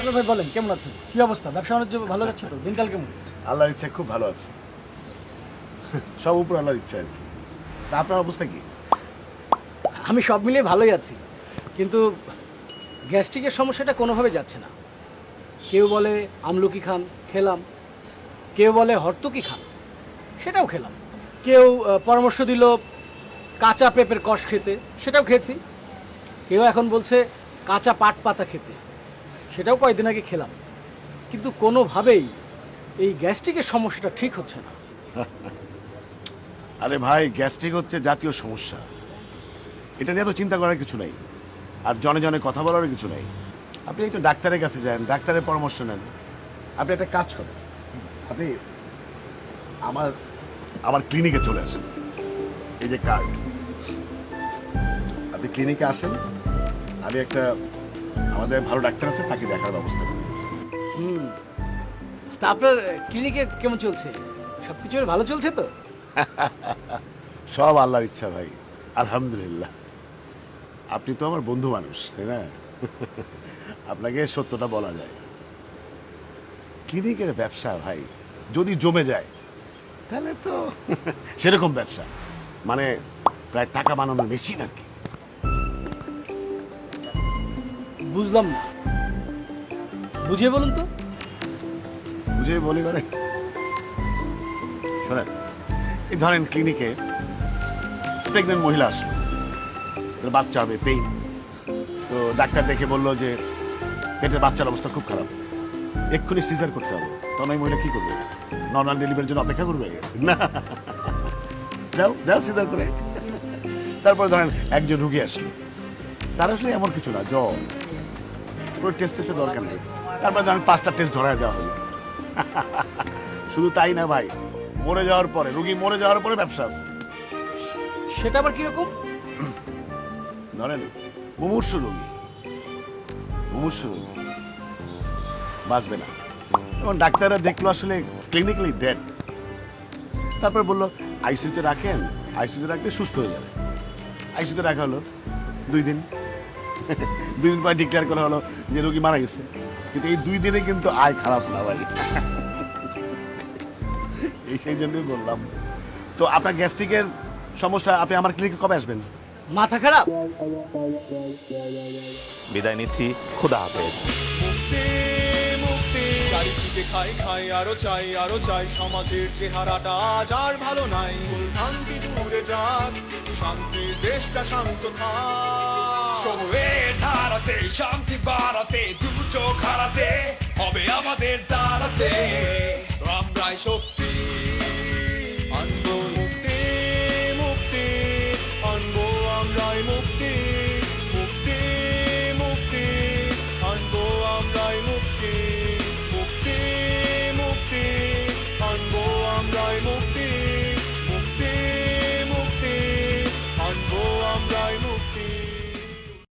তারপর ভাই বলেন কেমন আছেন? কি অবস্থা? ব্যবসা বাণিজ্য ভালো যাচ্ছে তো? দিনকাল কেমন? আল্লাহর ইচ্ছা খুব ভালো আছে। সব উপর আল্লাহর ইচ্ছা আর কি। তা আপনার অবস্থা কি? আমি সব মিলিয়ে ভালোই আছি। কিন্তু গ্যাস্ট্রিকের সমস্যাটা কোনোভাবে যাচ্ছে না। কেউ বলে আমলকি খান খেলাম। কেউ বলে হর্তকি খান সেটাও খেলাম। কেউ পরামর্শ দিল কাঁচা পেঁপের কষ খেতে সেটাও খেয়েছি। কেউ এখন বলছে কাঁচা পাট পাতা খেতে। সেটাও কয়েকদিন আগে খেলাম। কিন্তু কোনোভাবেই এই গ্যাস্ট্রিকের সমস্যাটা ঠিক হচ্ছে না। আরে ভাই, গ্যাস্ট্রিক হচ্ছে জাতীয় সমস্যা। এটা নিয়ে তো চিন্তা করার কিছু নেই। আর জনে জনে কথা বলারও কিছু নেই। আপনি একটু ডাক্তারের কাছে যান, ডাক্তারের পরামর্শ নেন। আপনি একটা কাজ করেন। আপনি আমার আমার ক্লিনিকে চলে আসেন। এই যে কার্ড আপনি ক্লিনিকে আসেন। আমি একটা আমাদের ভালো ডাক্তার আছে তাকে দেখার ব্যবস্থা করি হুম। তা আপনার ক্লিনিকে কেমন চলছে? সব কিছু ভালো চলছে তো? সব আল্লাহর ইচ্ছা ভাই আলহামদুলিল্লাহ। আপনি তো আমার বন্ধু মানুষ তাই না? আপনাকে সত্যটা বলা যায়। ক্লিনিকের ব্যবসা ভাই যদি জমে যায় তাহলে তো সেরকম ব্যবসা। মানে প্রায় টাকা বানানোর মেশিন আর কি। বুঝলাম না। বুঝিয়ে বলুন তো। বুঝে বলি মানে? শোনেন, এই ধরেন ক্লিনিকে প্রেগনেন্ট মহিলা আসলো। তার বাচ্চা হবে পেইন তো ডাক্তার দেখে বলল যে, পেটের বাচ্চার অবস্থা খুব খারাপ। এক্ষুনি সিজার করতে হবে। তখন ওই মহিলা কি করবে? নর্মাল ডেলিভারির জন্য অপেক্ষা করবে? না। দাও দাও সিজার করে। তারপরে ধরেন একজন রুগী আসলো। তার আসলে এমন কিছু না, জ্বর কোনো টেস্ট টেস্টের দরকার নেই। তারপরে ধরেন পাঁচটা টেস্ট ধরায় দেওয়া হলো। শুধু তাই না ভাই মরে যাওয়ার পরে রুগী মরে যাওয়ার পরে ব্যবসা আছে। সেটা আবার কীরকম? ধরেন মুমূর্ষু রোগী। মুমূর্ষু রোগী। বাঁচবে না। এবং ডাক্তাররা দেখল আসলে ক্লিনিক্যালি ডেড তারপর বলল আইসিউতে রাখেন আইসিউতে রাখলে সুস্থ হয়ে যাবে। আইসিউতে রাখা হলো দুই দিন। দুই দিন পর ডিক্লেয়ার করা হলো যে রোগী মারা গেছে। কিন্তু এই দুই দিনে কিন্তু আয় খারাপ না ভাই। এই সেই জন্যই বললাম। তো আপনার গ্যাস্ট্রিকের সমস্যা আপনি আমার ক্লিনিকে কবে আসবেন? মাথা খারাপ? বিদায় নিচ্ছি। খুদা হাফেজ। মুক্তি মুক্তি চারিদিকে খাই খাই আরও চাই আরও চাই সমাজের চেহারাটা আজ আর ভালো নাই। ভ্রান্তি দূরে যাক শান্তির দেশটা শান্ত থাক। সমূহে ধারাতে শান্তি বাড়াতে দুচো খারাতে হবে আমাদের দাঁড়াতে আমরাই শক্তি